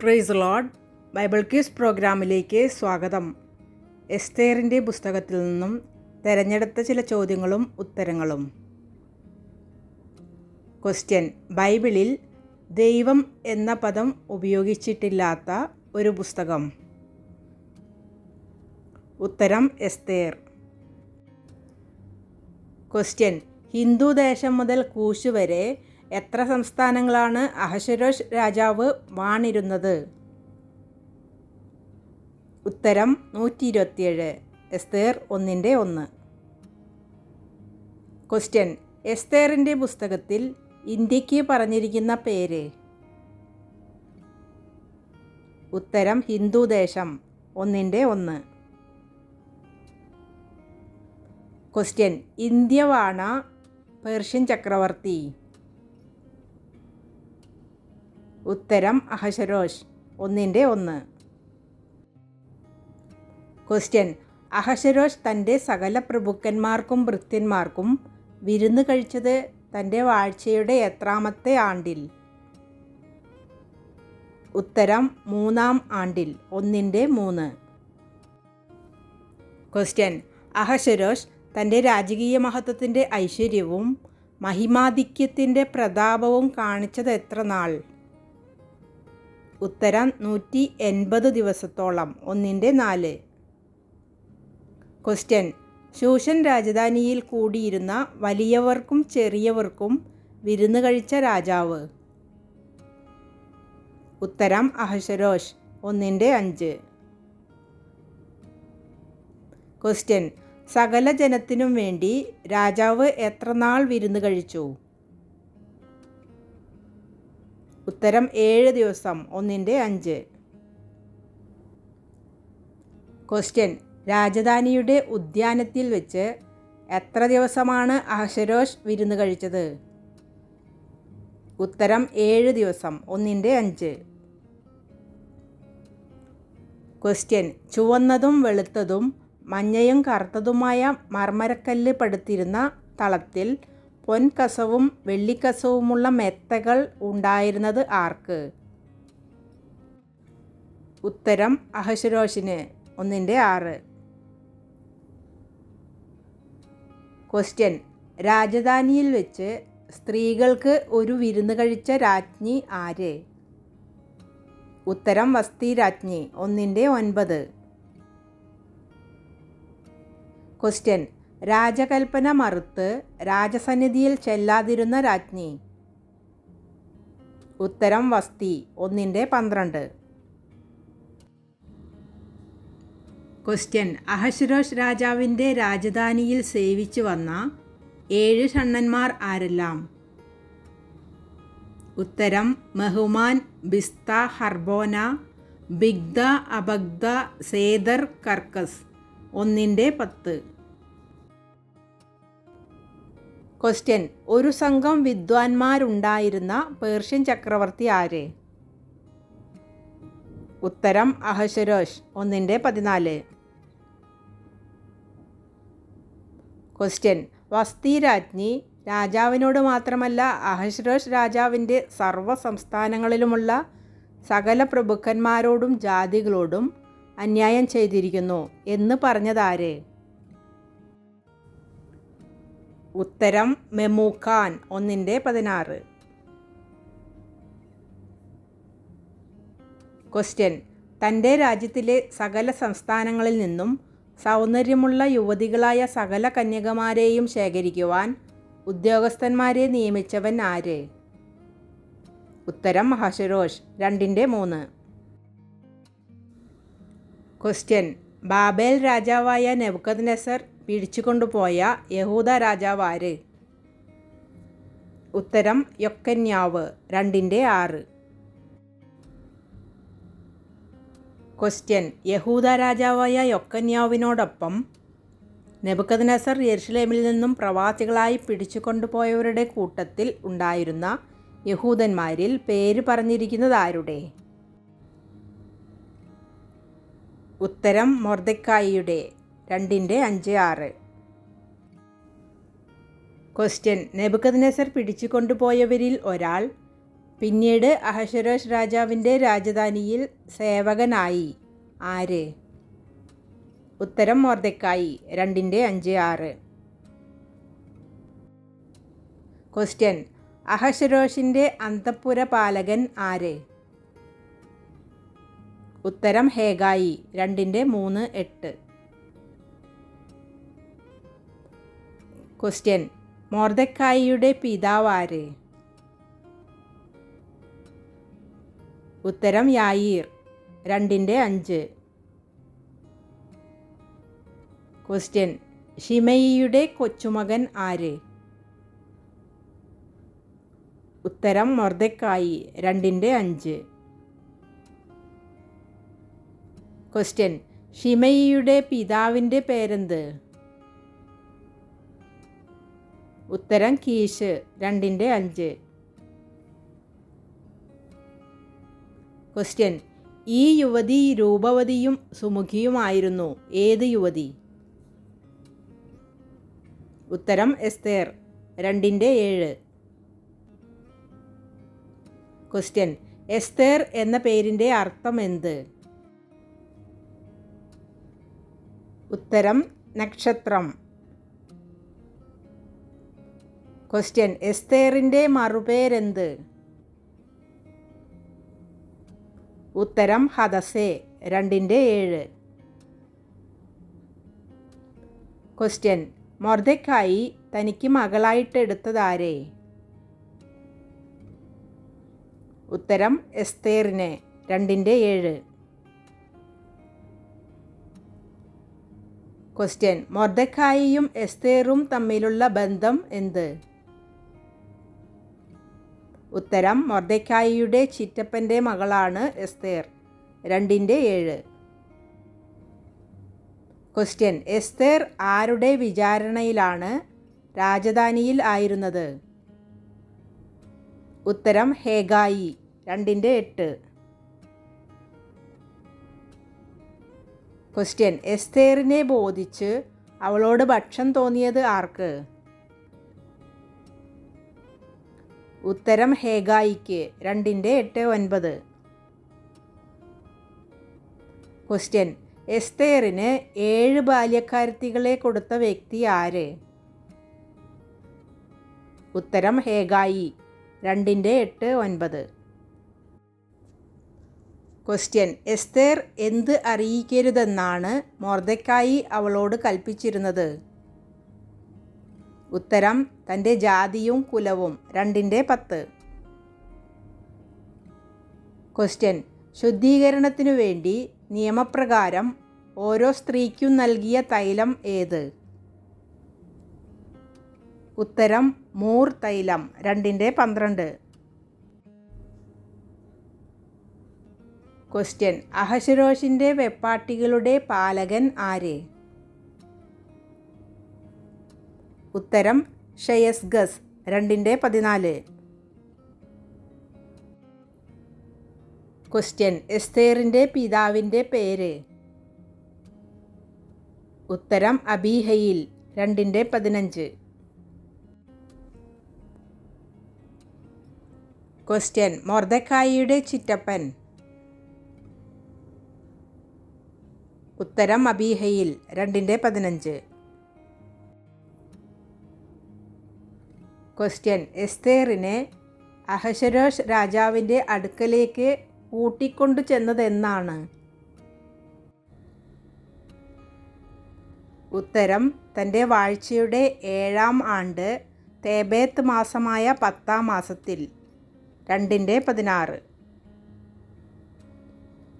Price load Bible quiz പ്രോഗ്രാമിലേക്ക് സ്വാഗതം. എസ്തേറിന്റെ പുസ്തകത്തിൽ നിന്നും തിരഞ്ഞെടുത്ത ചില ചോദ്യങ്ങളും ഉത്തരങ്ങളും. ക്വസ്റ്റ്യൻ ബൈബിളിൽ ദൈവം എന്ന പദം ഉപയോഗിച്ചിട്ടില്ലാത്ത ഒരു പുസ്തകം. ഉത്തരം എസ്തേർ. ക്വസ്റ്റ്യൻ ഹിന്ദു ദേശം മുതൽ കൂശ് വരെ എത്ര സംസ്ഥാനങ്ങളാണ് അഹശരോഷ് രാജാവ് വാണിരുന്നത്? ഉത്തരം നൂറ്റി ഇരുപത്തിയേഴ് എസ്തേർ ഒന്നിന്റെ ഒന്ന്. ക്വസ്റ്റ്യൻ. എസ്തേറിന്റെ പുസ്തകത്തിൽ ഇന്ത്യയ്ക്ക് പറഞ്ഞിരിക്കുന്ന പേര്? ഉത്തരം ഹിന്ദുദേശം ഒന്നിന്റെ ഒന്ന്. ക്വസ്റ്റ്യൻ. ഇന്ത്യവാണ പേർഷ്യൻ ചക്രവർത്തി. ഉത്തരം അഹശരോഷ് ഒന്നിന്റെ ഒന്ന്. ക്വസ്റ്റ്യൻ അഹശരോഷ് തന്റെ സകല പ്രഭുക്കന്മാർക്കും ഭൃത്യന്മാർക്കും വിരുന്ന് കഴിച്ചത് തന്റെ വാഴ്ചയുടെ എത്രാമത്തെ ആണ്ടിൽ? ഉത്തരം മൂന്നാം ആണ്ടിൽ ഒന്നിന്റെ മൂന്ന്. ക്വസ്റ്റ്യൻ അഹശരോഷ് തന്റെ രാജകീയ മഹത്വത്തിന്റെ ഐശ്വര്യവും മഹിമാധിക്യത്തിന്റെ പ്രതാപവും കാണിച്ചത് എത്ര നാൾ? ഉത്തരം നൂറ്റി എൺപത് ദിവസത്തോളം ഒന്നിന്റെ നാല്. ക്വസ്റ്റ്യൻ ശൂഷൻ രാജധാനിയിൽ കൂടിയിരുന്ന വലിയവർക്കും ചെറിയവർക്കും വിരുന്ന് കഴിച്ച രാജാവ്. ഉത്തരം അഹശരോഷ് ഒന്നിന്റെ അഞ്ച്. ക്വസ്റ്റ്യൻ സകല ജനത്തിനും വേണ്ടി രാജാവ് എത്രനാൾ വിരുന്ന് കഴിച്ചു? ഉത്തരം ഏഴ് ദിവസം ഒന്നിന്റെ അഞ്ച്. ക്വസ്റ്റ്യൻ രാജധാനിയുടെ ഉദ്യാനത്തിൽ വെച്ച് എത്ര ദിവസമാണ് അഹശരോഷ് വിരുന്ന് കഴിച്ചത്? ഉത്തരം ഏഴ് ദിവസം ഒന്നിന്റെ അഞ്ച്. ക്വസ്റ്റ്യൻ ചുവന്നതും വെളുത്തതും മഞ്ഞയും കറുത്തതുമായ മർമരക്കല്ല് പടുത്തിരുന്ന തളത്തിൽ പൊൻകസവും വെള്ളിക്കസവുമുള്ള മെത്തകൾ ഉണ്ടായിരുന്നത് ആർക്ക്? ഉത്തരം അഹശുരോഷിന് ഒന്നിന്റെ ആറ്. ക്വസ്റ്റ്യൻ രാജധാനിയിൽ വെച്ച് സ്ത്രീകൾക്ക് ഒരു വിരുന്ന് കഴിച്ച രാജ്ഞി ആര്? ഉത്തരം വസ്തി രാജ്ഞി ഒന്നിന്റെ ഒൻപത്. ക്വസ്റ്റ്യൻ രാജകൽപ്പന മറുത്ത് രാജസന്നിധിയിൽ ചെല്ലാതിരുന്ന രാജ്ഞി. ഉത്തരം വസ്തി ഒന്നിന്റെ പന്ത്രണ്ട്. ക്വസ്റ്റ്യൻ. അഹശ്രോഷ് രാജാവിന്റെ രാജധാനിയിൽ സേവിച്ചു വന്ന ഏഴ് ഷണ്ണന്മാർ ആരെല്ലാം? ഉത്തരം. Mehuman Biztha Harbona Bigtha Abagtha Zethar Carcas. ഒന്നിന്റെ പത്ത്. ക്വസ്റ്റ്യൻ ഒരു സംഘം വിദ്വാൻമാരുണ്ടായിരുന്ന പേർഷ്യൻ ചക്രവർത്തി ആര്? ഉത്തരം അഹശരോഷ് ഒന്നിന്റെ പതിനാല്. ക്വസ്റ്റ്യൻ വസ്തി രാജ്ഞി രാജാവിനോട് മാത്രമല്ല അഹശ്രോഷ് രാജാവിന്റെ സർവ സംസ്ഥാനങ്ങളിലുമുള്ള സകല പ്രഭുക്കന്മാരോടും ജാതികളോടും അന്യായം ചെയ്തിരിക്കുന്നു എന്ന് പറഞ്ഞതാര്? ഉത്തരം മെമൂഖാൻ ഒന്നിന്റെ പതിനാറ്. ക്വസ്റ്റ്യൻ തന്റെ രാജ്യത്തിലെ സകല സംസ്ഥാനങ്ങളിൽ നിന്നും സൗന്ദര്യമുള്ള യുവതികളായ സകല കന്യകമാരെയും ശേഖരിക്കുവാൻ ഉദ്യോഗസ്ഥന്മാരെ നിയമിച്ചവൻ ആര്? ഉത്തരം മഹാശരോഷ് രണ്ടിന്റെ മൂന്ന്. ക്വസ്റ്റ്യൻ ബാബേൽ രാജാവായ നെബുക്കത് നെസർ പിടിച്ചുകൊണ്ടുപോയ യഹൂദ രാജാവാര്. ഉത്തരം യൊക്കന്യാവ് രണ്ടിന്റെ ആറ്. ക്വസ്റ്റ്യൻ യഹൂദ രാജാവായ യൊക്കന്യാവിനോടൊപ്പം നെബുക്കത് നസർ യെരുഷലേമിൽ നിന്നും പ്രവാസികളായി പിടിച്ചുകൊണ്ടുപോയവരുടെ കൂട്ടത്തിൽ ഉണ്ടായിരുന്ന യഹൂദന്മാരിൽ പേര് പറഞ്ഞിരിക്കുന്നത് ആരുടെ? ഉത്തരം മൊർദക്കായിയുടെ രണ്ടിന്റെ അഞ്ച് ആറ്. ക്വസ്റ്റ്യൻ നെബുക്കത് പിടിച്ചു കൊണ്ടുപോയവരിൽ ഒരാൾ പിന്നീട് അഹശ്വരോഷ് രാജാവിന്റെ രാജധാനിയിൽ സേവകനായി. ആര്? ഉത്തരം മോർദക്കായി. രണ്ടിന്റെ അഞ്ച് ആറ്. ക്വസ്റ്റ്യൻ അഹശ്വരോഷിന്റെ അന്തപ്പുര പാലകൻ ആര്? ഉത്തരം ഹേഗായി. രണ്ടിന്റെ മൂന്ന് എട്ട്. ക്വസ്റ്റ്യൻ മോർദക്കായിയുടെ പിതാവ് ആര് ഉത്തരം യായീർ. രണ്ടിന്റെ അഞ്ച്. ക്വസ്റ്റ്യൻ ഷിമയിയുടെ കൊച്ചുമകൻ ആര്? ഉത്തരം മൊർദക്കായി. രണ്ടിന്റെ അഞ്ച്. ക്വസ്റ്റ്യൻ ഷിമയിയുടെ പിതാവിന്റെ പേരെന്ത്? ഉത്തരം കീശ് രണ്ടിന്റെ അഞ്ച്. ക്വസ്റ്റ്യൻ ഈ യുവതി രൂപവതിയും സുമുഖിയുമായിരുന്നു. ഏത് യുവതി? ഉത്തരം എസ്തേർ. രണ്ടിന്റെ ഏഴ്. ക്വസ്റ്റ്യൻ എസ്തേർ എന്ന പേരിന്റെ അർത്ഥം എന്ത്? ഉത്തരം നക്ഷത്രം. ക്വസ്റ്റ്യൻ എസ്തേറിന്റെ മറുപേരെന്ത്? ഉത്തരം ഹദസേ. രണ്ടിന്റെ ഏഴ്. ക്വസ്റ്റ്യൻ മൊർദക്കായി തനിക്ക് മകളായിട്ട് എടുത്തതാരേ? ഉത്തരം എസ്തേറിനെ. രണ്ടിന്റെ ഏഴ്. ക്വസ്റ്റ്യൻ മൊർദക്കായിയും എസ്തേറും തമ്മിലുള്ള ബന്ധം എന്ത്? ഉത്തരം മൊർദക്കായിയുടെ ചിറ്റപ്പന്റെ മകളാണ് എസ്തേർ. രണ്ടിന്റെ ഏഴ്. ക്വസ്റ്റ്യൻ എസ്തേർ ആരുടെ വിചാരണയിലാണ് രാജധാനിയിൽ ആയിരുന്നത്? ഉത്തരം ഹേഗായി. രണ്ടിന്റെ എട്ട്. ക്വസ്റ്റ്യൻ എസ്തേറിനെ ബോധിച്ച് അവളോട് ഭക്ഷം തോന്നിയത് ആർക്ക്? ഉത്തരം ഹേഗായിക്ക് രണ്ടിന്റെ എട്ട് ഒൻപത്. ക്വസ്റ്റ്യൻ എസ്തേറിന് ഏഴ് ബാല്യക്കാരത്തികളെ കൊടുത്ത വ്യക്തി ആര്? ഉത്തരം ഹേഗായി. രണ്ടിന്റെ എട്ട് ഒൻപത്. ക്വസ്റ്റ്യൻ എസ്തേർ എന്ത് അറിയിക്കരുതെന്നാണ് മോർദക്കായി അവളോട് കൽപ്പിച്ചിരുന്നത്? ഉത്തരം തന്റെ ജാതിയും കുലവും രണ്ടിന്റെ പത്ത്. ക്വസ്റ്റ്യൻ. ശുദ്ധീകരണത്തിനു വേണ്ടി നിയമപ്രകാരം ഓരോ സ്ത്രീക്കും നൽകിയ തൈലം ഏത്? ഉത്തരം മൂർ തൈലം രണ്ടിന്റെ പന്ത്രണ്ട്. ക്വസ്റ്റ്യൻ. അഹശരോഷിന്റെ വെപ്പാട്ടികളുടെ പാലകൻ ആര്? ഉത്തരം ഷയസ്ഗസ് രണ്ടിന്റെ പതിനാല്. ക്വസ്റ്റ്യൻ എസ്തേറിന്റെ പിതാവിന്റെ പേര്. ഉത്തരം അബീഹയിൽ രണ്ടിന്റെ പതിനഞ്ച്. ക്വസ്റ്റ്യൻ മൊർദക്കായിയുടെ ചിറ്റപ്പൻ. ഉത്തരം അബീഹയിൽ രണ്ടിന്റെ പതിനഞ്ച്. ക്വസ്റ്റ്യൻ. എസ്തേറിനെ അഹശരോഷ് രാജാവിന്റെ അടുക്കലേക്ക് കൂട്ടിക്കൊണ്ടു ചെന്നതെന്നാണ്. ഉത്തരം തന്റെ വാഴ്ചയുടെ ഏഴാം ആണ്ട് തേബേത്ത് മാസമായ പത്താം മാസത്തിൽ. രണ്ടിന്റെ പതിനാറ്.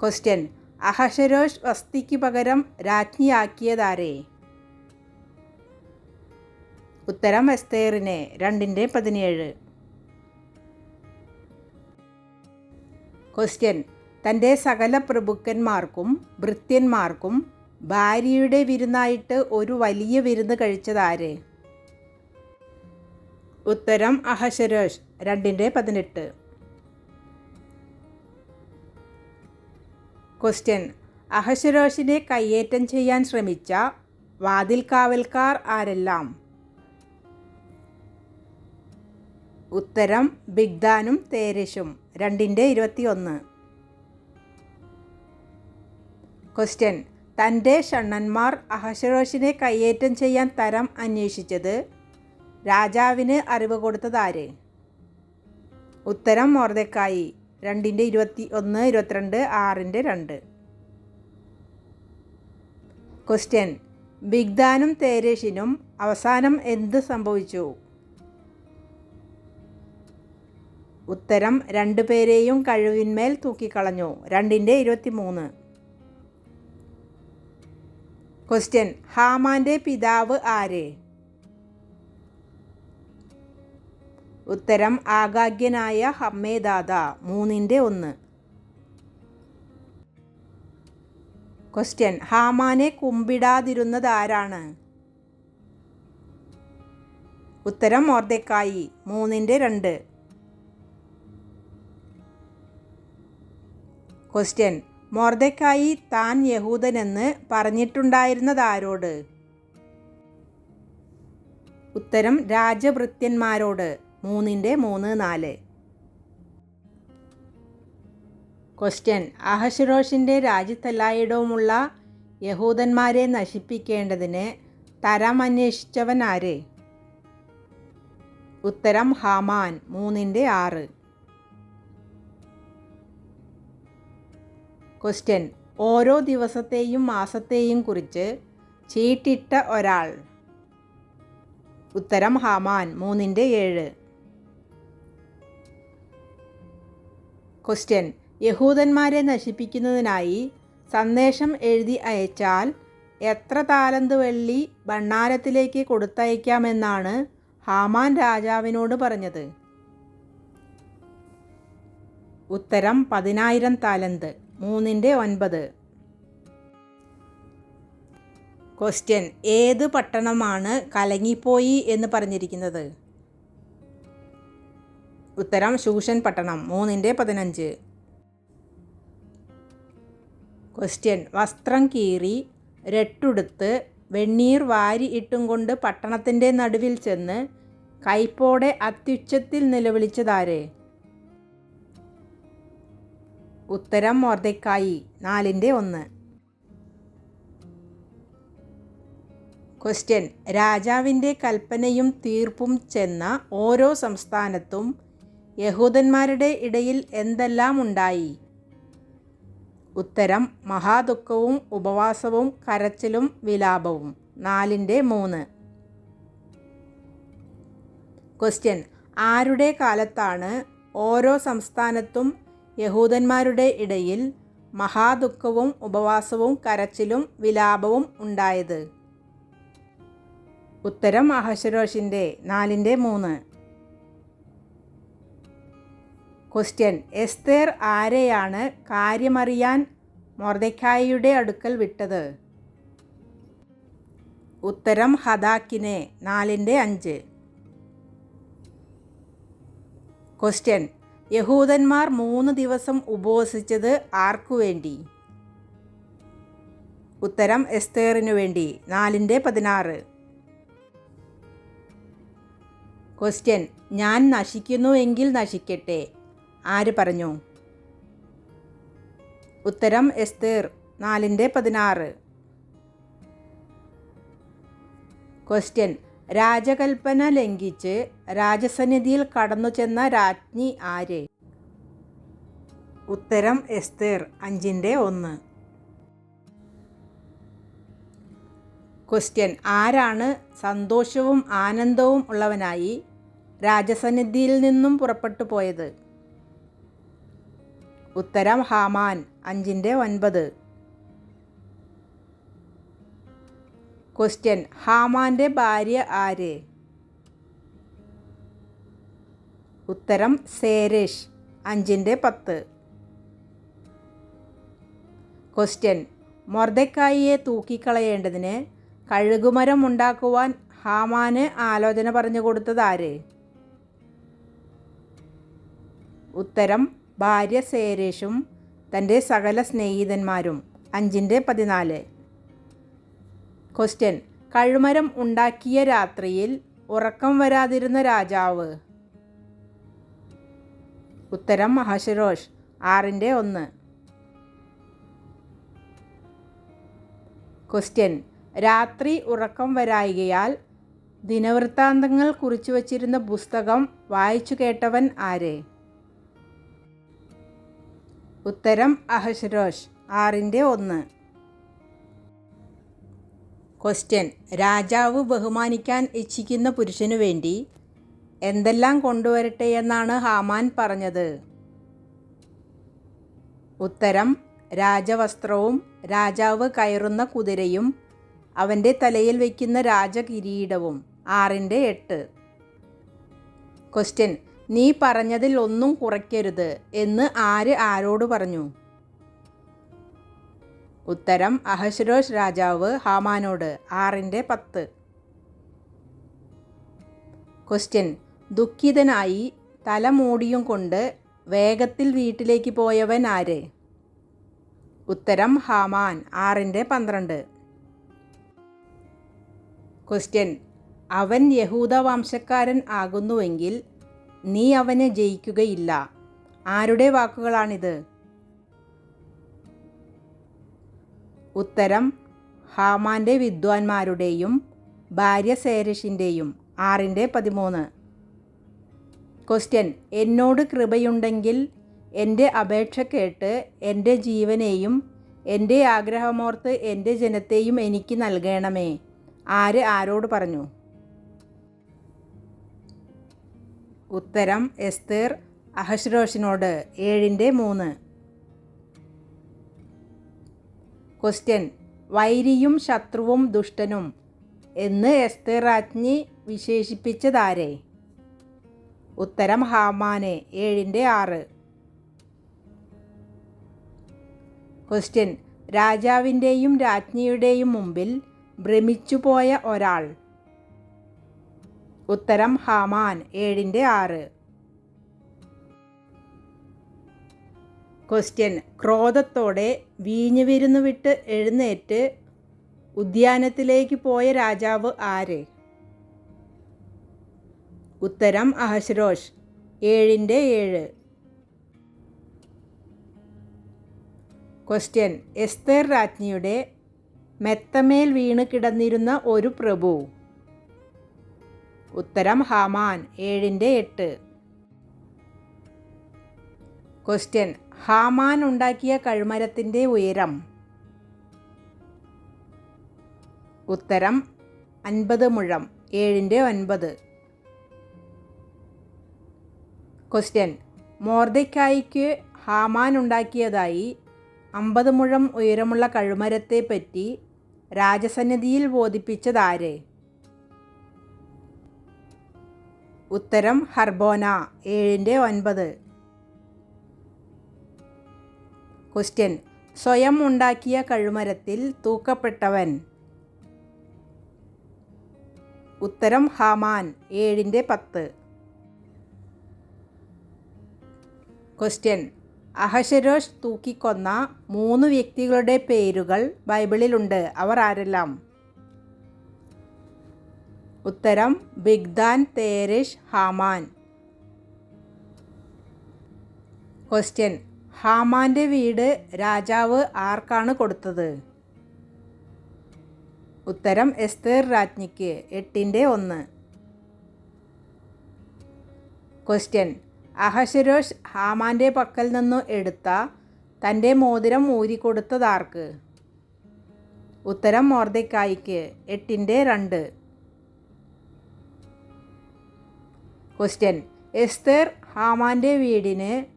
ക്വസ്റ്റ്യൻ. അഹശരോഷ് വസ്തിക്ക് പകരം രാജ്ഞിയാക്കിയതാരേ? ഉത്തരം എസ്തേറിനെ രണ്ടിന്റെ പതിനേഴ്. ക്വസ്റ്റ്യൻ തന്റെ സകല പ്രഭുക്കന്മാർക്കും ഭൃത്യന്മാർക്കും ഭാര്യയുടെ വിരുന്നായിട്ട് ഒരു വലിയ വിരുന്ന് കഴിച്ചതാര്? ഉത്തരം അഹശരോഷ് രണ്ടിന്റെ പതിനെട്ട്. ക്വസ്റ്റ്യൻ അഹശരോഷിനെ കയ്യേറ്റം ചെയ്യാൻ ശ്രമിച്ച വാതിൽ കാവൽക്കാർ ആരെല്ലാം? ഉത്തരം ബിഗ്ദാനും തേരശും. രണ്ടിന്റെ ഇരുപത്തി ഒന്ന് ക്വസ്റ്റ്യൻ തന്റെ ഷണ്ണന്മാർ അഹഷറോഷിനെ കയ്യേറ്റം ചെയ്യാൻ തരം അന്വേഷിച്ചത് രാജാവിന് അറിവ് കൊടുത്തതാര് ഉത്തരം മോർദക്കായി രണ്ടിന്റെ ഇരുപത്തി ഒന്ന് ഇരുപത്തിരണ്ട് ആറിന്റെ രണ്ട്. ക്വസ്റ്റ്യൻ ബിഗ്ദാനും തേരേഷിനും അവസാനം എന്ത് സംഭവിച്ചു? ഉത്തരം രണ്ടുപേരെയും കഴിവിന്മേൽ തൂക്കിക്കളഞ്ഞു. രണ്ടിന്റെ ഇരുപത്തി മൂന്ന് ക്വസ്റ്റ്യൻ ഹാമാന്റെ പിതാവ് ആര്? ഉത്തരം ആഗാഗ്യനായ ഹമ്മേദാദ. മൂന്നിന്റെ ഒന്ന്. ക്വസ്റ്റ്യൻ ഹാമാനെ കുമ്പിടാതിരുന്നത് ആരാണ് ഉത്തരം മോർദക്കായി മൂന്നിന്റെ രണ്ട്. ക്വസ്റ്റ്യൻ മോർദക്കായി താൻ യഹൂദനെന്ന് പറഞ്ഞിട്ടുണ്ടായിരുന്നതാരോട്? ഉത്തരം രാജഭൃത്യന്മാരോട് മൂന്നിന്റെ മൂന്ന് നാല്. ക്വസ്റ്റ്യൻ അഹഷിറോഷിന്റെ രാജ്യത്തെല്ലായിടവുമുള്ള യഹൂദന്മാരെ നശിപ്പിക്കേണ്ടതിന് തരം അന്വേഷിച്ചവൻ ആര് ഉത്തരം ഹാമാൻ മൂന്നിന്റെ ആറ്. ക്വസ്റ്റ്യൻ. ഓരോ ദിവസത്തെയും മാസത്തെയും കുറിച്ച് ചീട്ടിട്ട ഒരാൾ. ഉത്തരം ഹാമാൻ മൂന്നിന്റെ ഏഴ്. ക്വസ്റ്റ്യൻ. യഹൂദന്മാരെ നശിപ്പിക്കുന്നതിനായി സന്ദേശം എഴുതി അയച്ചാൽ എത്ര താലന്ത് വെള്ളി ഭണ്ണാരത്തിലേക്ക് കൊടുത്തയക്കാമെന്നാണ് ഹാമാൻ രാജാവിനോട് പറഞ്ഞത്. ഉത്തരം പതിനായിരം താലന്ത്. മൂന്നിന്റെ ഒൻപത്. ക്വസ്റ്റ്യൻ ഏത് പട്ടണമാണ് കലങ്ങിപ്പോയി എന്ന് പറഞ്ഞിരിക്കുന്നത്? ഉത്തരം ശൂഷൻ പട്ടണം. മൂന്നിന്റെ പതിനഞ്ച്. ക്വസ്റ്റ്യൻ വസ്ത്രം കീറി രട്ടുടുത്ത് വെണ്ണീർ വാരി ഇട്ടും കൊണ്ട് പട്ടണത്തിന്റെ നടുവിൽ ചെന്ന് കൈപ്പോടെ അത്യുച്ചത്തിൽ നിലവിളിച്ചതാര്? ഉത്തരം മോർദക്കായി നാലിന്റെ ഒന്ന്. ക്വസ്റ്റ്യൻ രാജാവിന്റെ കൽപ്പനയും തീർപ്പും ചെന്ന ഓരോ സംസ്ഥാനത്തും യഹൂദന്മാരുടെ ഇടയിൽ എന്തെല്ലാം ഉണ്ടായി? ഉത്തരം മഹാദുഃഖവും ഉപവാസവും കരച്ചിലും വിലാപവും. നാലിന്റെ മൂന്ന്. ക്വസ്റ്റ്യൻ ആരുടെ കാലത്താണ് ഓരോ സംസ്ഥാനത്തും യഹൂദന്മാരുടെ ഇടയിൽ മഹാദുഃഖവും ഉപവാസവും കരച്ചിലും വിലാപവും ഉണ്ടായത്. ഉത്തരം അഹശ്വരോഷിന്റെ നാലിന്റെ മൂന്ന്. ക്വസ്റ്റ്യൻ എസ്തേർ ആരെയാണ് കാര്യമറിയാൻ മൊർദക്കായിയുടെ അടുക്കൽ വിട്ടത്? ഉത്തരം ഹദാക്കിനെ നാലിന്റെ അഞ്ച്. ക്വസ്റ്റ്യൻ യഹൂദന്മാർ മൂന്ന് ദിവസം ഉപവസിച്ചത് ആർക്കു വേണ്ടി? ഉത്തരം എസ്തേറിനു വേണ്ടി. നാലിന്റെ പതിനാറ്. ക്വസ്റ്റ്യൻ ഞാൻ നശിക്കുന്നു എങ്കിൽ നശിക്കട്ടെ. ആര് പറഞ്ഞു? ഉത്തരം എസ്തേർ. നാലിന്റെ പതിനാറ്. ക്വസ്റ്റ്യൻ രാജകൽപ്പന ലംഘിച്ച് രാജസന്നിധിയിൽ കടന്നു ചെന്ന രാജ്ഞി ആര്? ഉത്തരം എസ്തേർ അഞ്ചിന്റെ ഒന്ന്. ക്വസ്റ്റ്യൻ ആരാണ് സന്തോഷവും ആനന്ദവും ഉള്ളവനായി രാജസന്നിധിയിൽ നിന്നും പുറപ്പെട്ടു പോയത്? ഉത്തരം ഹാമാൻ അഞ്ചിന്റെ ഒൻപത്. ക്വസ്റ്റ്യൻ ഹാമാന്റെ ഭാര്യ ആര്? ഉത്തരം സേരേഷ്. അഞ്ചിന്റെ പത്ത്. ക്വസ്റ്റ്യൻ മൊർദക്കായിയെ തൂക്കിക്കളയേണ്ടതിന് കഴുകുമരം ഉണ്ടാക്കുവാൻ ഹാമാന് ആലോചന പറഞ്ഞു കൊടുത്തത് ആര്? ഉത്തരം ഭാര്യ സേരേഷും തന്റെ സകല സ്നേഹിതന്മാരും. അഞ്ചിന്റെ പതിനാല്. ക്വസ്റ്റ്യൻ കഴുമരം ഉണ്ടാക്കിയ രാത്രിയിൽ ഉറക്കം വരാതിരുന്ന രാജാവ്. ഉത്തരം മഹാശിരോഷ് ആറിന്റെ ഒന്ന്. ക്വസ്റ്റ്യൻ രാത്രി ഉറക്കം വരായികയാൽ ദിനവൃത്താന്തങ്ങൾ കുറിച്ചു വച്ചിരുന്ന പുസ്തകം വായിച്ചു കേട്ടവൻ ആര്? ഉത്തരം അഹശരോഷ് ആറിന്റെ ഒന്ന്. ക്വസ്റ്റ്യൻ രാജാവ് ബഹുമാനിക്കാൻ ഇച്ഛിക്കുന്ന പുരുഷനു വേണ്ടി എന്തെല്ലാം കൊണ്ടുവരട്ടെ എന്നാണ് ഹാമാൻ പറഞ്ഞത്? ഉത്തരം രാജവസ്ത്രവും രാജാവ് കയറുന്ന കുതിരയും അവന്റെ തലയിൽ വയ്ക്കുന്ന രാജകിരീടവും ആറിന്റെ എട്ട്. ക്വസ്റ്റ്യൻ നീ പറഞ്ഞതിൽ ഒന്നും കുറയ്ക്കരുത് എന്ന് ആര് ആരോട് പറഞ്ഞു? ഉത്തരം അഹശ്രോഷ് രാജാവ് ഹാമാനോട് ആറിന്റെ പത്ത്. ക്വസ്റ്റ്യൻ ദുഃഖിതനായി തല മൂടിയും കൊണ്ട് വേഗത്തിൽ വീട്ടിലേക്ക് പോയവൻ ആര്? ഉത്തരം ഹാമാൻ ആറിന്റെ പന്ത്രണ്ട്. ക്വസ്റ്റ്യൻ അവൻ യഹൂദ വംശക്കാരൻ ആകുന്നുവെങ്കിൽ നീ അവനെ ജയിക്കുകയില്ല. ആരുടെ വാക്കുകളാണിത്? ഉത്തരം ഹാമാന്റെ വിദ്വാൻമാരുടെയും ഭാര്യ സേരഷിന്റെയും ആറിന്റെ പതിമൂന്ന്. ക്വസ്റ്റ്യൻ എന്നോട് കൃപയുണ്ടെങ്കിൽ എന്റെ അപേക്ഷ കേട്ട് എന്റെ ജീവനെയും എന്റെ ആഗ്രഹമോർത്ത് എന്റെ ജനത്തെയും എനിക്ക് നൽകണമേ ആര് ആരോട് പറഞ്ഞു? ഉത്തരം എസ്തേർ അഹശ്രോഷിനോട് ഏഴിന്റെ മൂന്ന്. ക്വസ്റ്റ്യൻ വൈരിയും ശത്രുവും ദുഷ്ടനും എന്ന് എസ്തേർ രാജ്ഞി വിശേഷിപ്പിച്ചതാരെ? ഉത്തരം ഹാമാനെ ഏഴിന്റെ ആറ്. ക്വസ്റ്റ്യൻ രാജാവിന്റെയും രാജ്ഞിയുടെയും മുമ്പിൽ ഭ്രമിച്ചുപോയ ഒരാൾ. ഉത്തരം ഹാമാൻ ഏഴിന്റെ ആറ്. ക്വസ്റ്റ്യൻ ക്രോധത്തോടെ വീഞ്ഞു വിരുന്നു വിട്ട് എഴുന്നേറ്റ് ഉദ്യാനത്തിലേക്ക് പോയ രാജാവ് ആര്? ഉത്തരം അഹശ്രോഷ് ഏഴിന്റെ ഏഴ്. ക്വസ്റ്റ്യൻ എസ്തർ രാജ്ഞിയുടെ മെത്തമേൽ വീണ് കിടന്നിരുന്ന ഒരു പ്രഭു. ഉത്തരം ഹമാൻ. ഏഴിന്റെ എട്ട്. ക്വസ്റ്റ്യൻ ഹാമാൻ ഉണ്ടാക്കിയ കഴുമരത്തിന്റെ ഉയരം. ഉത്തരം അൻപത് മുഴം ഏഴിന്റെ ഒൻപത്. ക്വസ്റ്റ്യൻ മോർദയ്ക്കായിക്ക് ഹാമാൻ ഉണ്ടാക്കിയതായി അമ്പത് മുഴം ഉയരമുള്ള കഴുമരത്തെപ്പറ്റി രാജസന്നിധിയിൽ ബോധിപ്പിച്ചതാര് ഉത്തരം ഹർബോന ഏഴിന്റെ ഒൻപത്. ക്വസ്റ്റ്യൻ. സ്വയം ഉണ്ടാക്കിയ കഴുമരത്തിൽ തൂക്കപ്പെട്ടവൻ. ഉത്തരം ഹാമാൻ ഏഴിന്റെ പത്ത്. ക്വസ്റ്റ്യൻ. അഹശരോഷ് തൂക്കിക്കൊന്ന മൂന്ന് വ്യക്തികളുടെ പേരുകൾ ബൈബിളിലുണ്ട്. അവർ ആരെല്ലാം? ഉത്തരം ബിഗ്ദാൻ തേരിഷ് ഹാമാൻ. ക്വസ്റ്റ്യൻ. ഹാമാന്റെ വീട് രാജാവ് ആർക്കാണ് കൊടുത്തത്? ഉത്തരം എസ്തേർ രാജ്ഞിക്ക് എട്ടിന്റെ ഒന്ന്. ക്വസ്റ്റ്യൻ. അഹശരോഷ് ഹാമാന്റെ പക്കൽ നിന്നു എടുത്ത തന്റെ മോതിരം ഊരിക്കൊടുത്തതാർക്ക് ഉത്തരം മോർദക്കായിക്ക് എട്ടിന്റെ രണ്ട്. ക്വസ്റ്റ്യൻ. എസ്തേർ ഹാമാന്റെ വീടിന്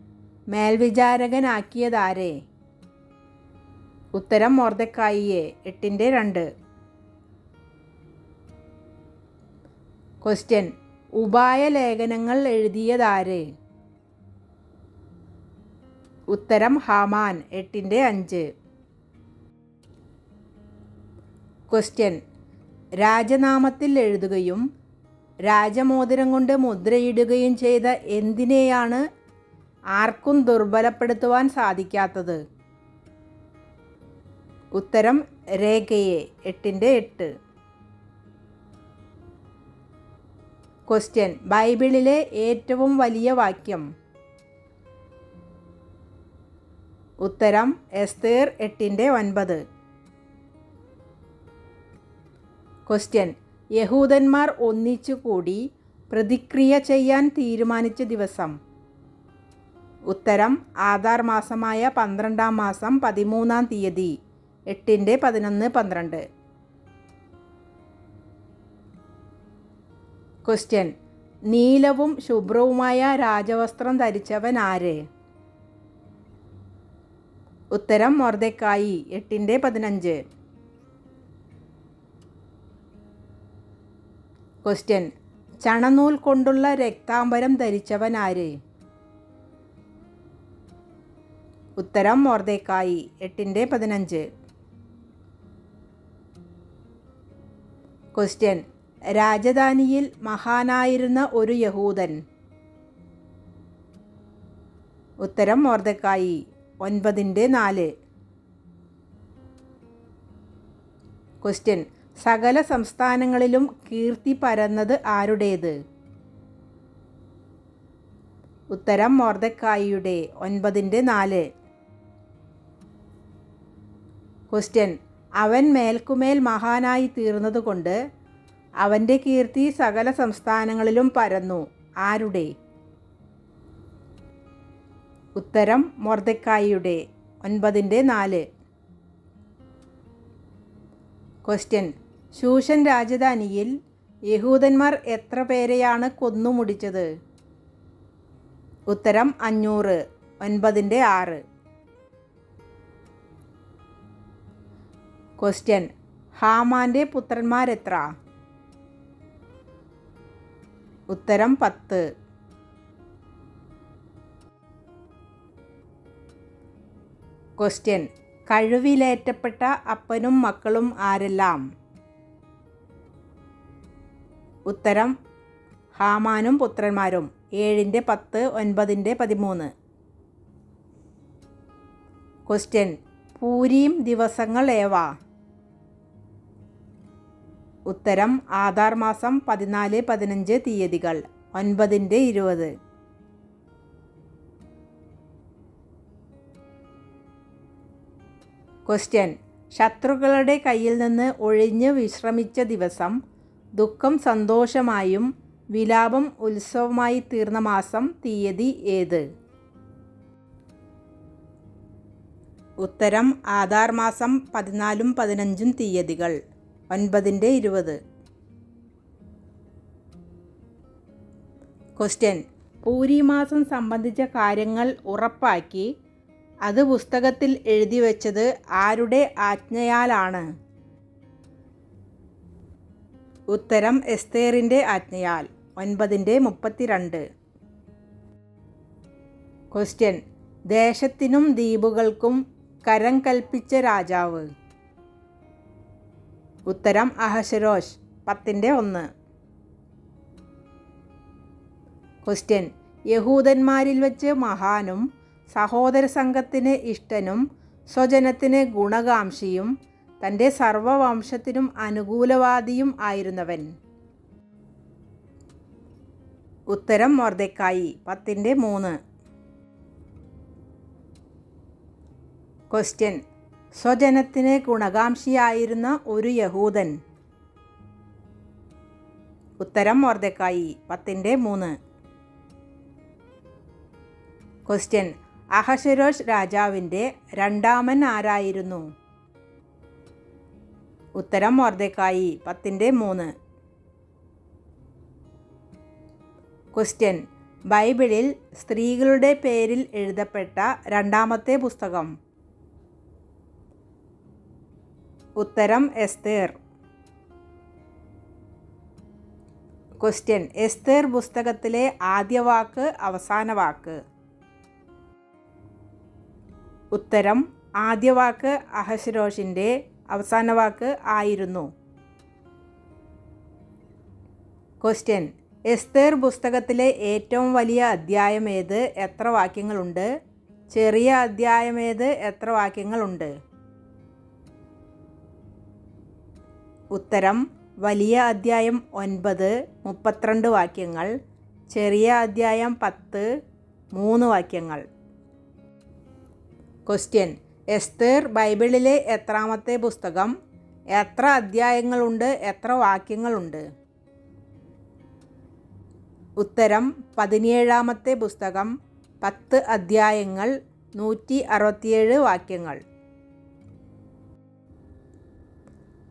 മേൽവിചാരകനാക്കിയതാരെ? ഉത്തരം മോർദക്കായിയെ എട്ടിന്റെ രണ്ട്. ക്വസ്റ്റ്യൻ ഉപായ ലേഖനങ്ങൾ എഴുതിയതാരെ? ഉത്തരം ഹാമാൻ എട്ടിന്റെ അഞ്ച്. ക്വസ്റ്റ്യൻ രാജനാമത്തിൽ എഴുതുകയും രാജമോതിരം കൊണ്ട് മുദ്രയിടുകയും ചെയ്ത എന്തിനെയാണ് ആർക്കും ദുർബലപ്പെടുത്തുവാൻ സാധിക്കാത്തത്. ഉത്തരം രേഖയെ എട്ടിന്റെ എട്ട്. ക്വസ്റ്റ്യൻ ബൈബിളിലെ ഏറ്റവും വലിയ വാക്യം. ഉത്തരം എസ്തേർ എട്ടിന്റെ ഒൻപത്. ക്വസ്റ്റ്യൻ യഹൂദന്മാർ ഒന്നിച്ചു കൂടി പ്രതിക്രിയ ചെയ്യാൻ തീരുമാനിച്ച ദിവസം. ഉത്തരം ആധാർ മാസമായ പന്ത്രണ്ടാം മാസം പതിമൂന്നാം തീയതി എട്ടിന്റെ പതിനൊന്ന് പന്ത്രണ്ട്. ക്വസ്റ്റ്യൻ നീലവും ശുഭ്രവുമായ രാജവസ്ത്രം ധരിച്ചവൻ ആര്? ഉത്തരം മൊർദക്കായി എട്ടിന്റെ പതിനഞ്ച്. ക്വസ്റ്റ്യൻ ചണനൂൽ കൊണ്ടുള്ള രക്താംബരം ധരിച്ചവൻ ആര്? ഉത്തരം മോർദേക്കായി. എട്ടിന്റെ പതിനഞ്ച്. ക്വസ്റ്റ്യൻ രാജധാനിയിൽ മഹാനായിരുന്ന ഒരു യഹൂദൻ. ഉത്തരം മോർദക്കായി. ഒൻപതിന്റെ നാല്. ക്വസ്റ്റ്യൻ സകല സംസ്ഥാനങ്ങളിലും കീർത്തി പരന്നത് ആരുടേത്? ഉത്തരം മോർദക്കായിയുടെ. ഒൻപതിന്റെ നാല്. ക്വസ്റ്റ്യൻ അവൻ മേൽക്കുമേൽ മഹാനായി തീർന്നതുകൊണ്ട് അവന്റെ കീർത്തി സകല സംസ്ഥാനങ്ങളിലും പരന്നു. ആരുടെ? ഉത്തരം മൊർദക്കായിയുടെ ഒൻപതിന്റെ നാല്. ക്വസ്റ്റ്യൻ ശൂഷൻ രാജധാനിയിൽ യഹൂദന്മാർ എത്ര പേരെയാണ് കൊന്നുമുടിച്ചത്? ഉത്തരം അഞ്ഞൂറ് ഒൻപതിന്റെ ആറ്. ക്വസ്റ്റ്യൻ ഹാമാന്റെ പുത്രന്മാരെത്ര? ഉത്തരം പത്ത്. ക്വസ്റ്റ്യൻ കഴിവിലേറ്റപ്പെട്ട അപ്പനും മക്കളും ആരെല്ലാം? ഉത്തരം. ഹാമാനും പുത്രന്മാരും. ഏഴിന്റെ പത്ത് ഒൻപതിന്റെ പതിമൂന്ന്. ക്വസ്റ്റ്യൻ പൂരിയും ദിവസങ്ങൾ ഏവ? ഉത്തരം ആധാർ മാസം പതിനാല് പതിനഞ്ച് തീയതികൾ ഒൻപതിന്റെ ഇരുപത്. ക്വസ്റ്റ്യൻ ശത്രുക്കളുടെ കയ്യിൽ നിന്ന് ഒഴിഞ്ഞ് വിശ്രമിച്ച ദിവസം ദുഃഖം സന്തോഷമായും വിലാപം ഉത്സവമായി തീർന്ന മാസം തീയതി ഏത്? ഉത്തരം ആധാർ മാസം പതിനാലും പതിനഞ്ചും തീയതികൾ. ഒൻപതിന്റെ ഇരുപത്. ക്വസ്റ്റ്യൻ പൂരി മാസം സംബന്ധിച്ച കാര്യങ്ങൾ ഉറപ്പാക്കി അത് പുസ്തകത്തിൽ എഴുതി വച്ചത് ആരുടെ ആജ്ഞയാലാണ്? ഉത്തരം എസ്തേറിന്റെ ആജ്ഞയാൽ ഒൻപതിന്റെ മുപ്പത്തിരണ്ട്. ക്വസ്റ്റ്യൻ ദേശത്തിനും ദ്വീപുകൾക്കും കരം കൽപ്പിച്ച രാജാവ്. ഉത്തരം അഹശരോഷ് പത്തിന്റെ ഒന്ന്. ക്വസ്റ്റ്യൻ യഹൂദന്മാരിൽ വെച്ച് മഹാനും സഹോദര സംഘത്തിന് ഇഷ്ടനും സ്വജനത്തിന് ഗുണകാംക്ഷിയും തന്റെ സർവവംശത്തിനും അനുകൂലവാദിയും ആയിരുന്നവൻ. ഉത്തരം മൊർദക്കായി പത്തിന്റെ മൂന്ന്. ക്വസ്റ്റ്യൻ സ്വജനത്തിന് ഗുണകാംക്ഷിയായിരുന്ന ഒരു യഹൂദൻ. ഉത്തരം മോർദക്കായി പത്തിന്റെ മൂന്ന്. ക്വസ്റ്റ്യൻ. അഹശരോഷ് രാജാവിന്റെ രണ്ടാമൻ ആരായിരുന്നു? ഉത്തരം മോർദക്കായി പത്തിന്റെ മൂന്ന്. ക്വസ്റ്റ്യൻ. ബൈബിളിൽ സ്ത്രീകളുടെ പേരിൽ എഴുതപ്പെട്ട രണ്ടാമത്തെ പുസ്തകം. ഉത്തരം എസ്തേർ. ക്വസ്റ്റ്യൻ എസ്തേർ പുസ്തകത്തിലെ ആദ്യ വാക്ക് അവസാന വാക്ക്. ഉത്തരം ആദ്യ വാക്ക് അഹശ്രോഷിന്റെ അവസാന വാക്ക് ആയിരുന്നു. ക്വസ്റ്റ്യൻ എസ്തേർ പുസ്തകത്തിലെ ഏറ്റവും വലിയ അധ്യായം ഏത്? എത്ര വാക്യങ്ങളുണ്ട്? ചെറിയ അധ്യായം ഏത്? എത്ര വാക്യങ്ങളുണ്ട്? ഉത്തരം വലിയ അധ്യായം ഒൻപത് മുപ്പത്തിരണ്ട് വാക്യങ്ങൾ ചെറിയ അധ്യായം പത്ത് മൂന്ന് വാക്യങ്ങൾ. ക്വസ്റ്റ്യൻ എസ്തേർ ബൈബിളിലെ എത്രാമത്തെ പുസ്തകം? എത്ര അധ്യായങ്ങളുണ്ട്? എത്ര വാക്യങ്ങളുണ്ട്? ഉത്തരം പതിനേഴാമത്തെ പുസ്തകം പത്ത് അധ്യായങ്ങൾ നൂറ്റി അറുപത്തിയേഴ് വാക്യങ്ങൾ.